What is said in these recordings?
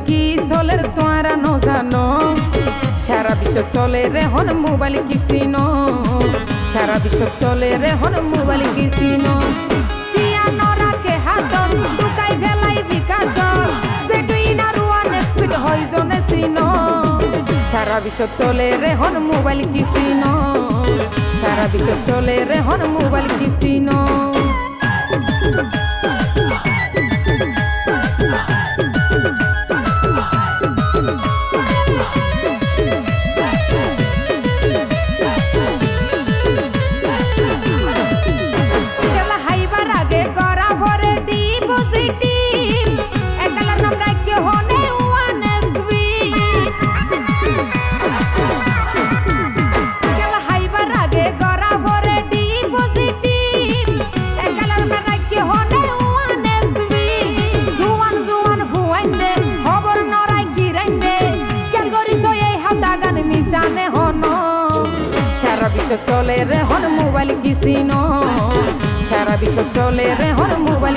কি চলে রে হন মোবাইল কিসিন? সারা বিশ্ব চলে রে হন মোবাইল কিসিন? সারা বিশ্ব চলে রে হন মোবাইল কিসিন? সারা বিশ্ব চলে রে হন মোবাইল কিসিন? বিশ্ব চলে রে হর মোবাইল কিসিনো? সারা বিশ্ব চলে রে হর মোবাইল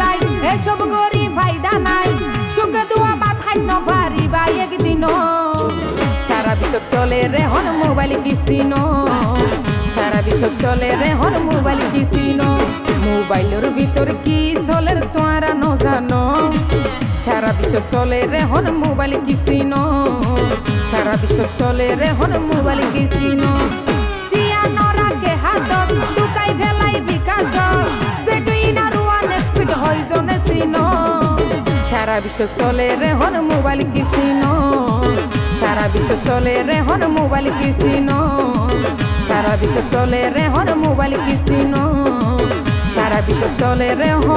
ভাই এসব গরি ফায়দা নাই। সুখে দুয়া মাথায় ন পারি ভাই একদিন সারা বিশ্ব চলে রে হন মোবাইল কিসিনো। সারা বিশ্ব চলে রে হন মোবাইল কিসিনো। মোবাইলের ভিতর কি চলে তোয়ারা ন জানো। সারা বিশ্ব চলে রে হন মোবাইল কিসিনো। সারা বিশ্ব চলে রে হন মোবাইল কিসিনো। টিয়া নরাকে হাত দুকাই বিশ্ব চলে রে হন মোবাইল কিসিনো? সারা বিশ্ব চলে রে হন মোবাইল কিসিনো? সারা বিশ্ব চলে রে হন মোবাইল কিসিনো? সারা বিশ্ব চলে রে হন মোবাইল কিসিনো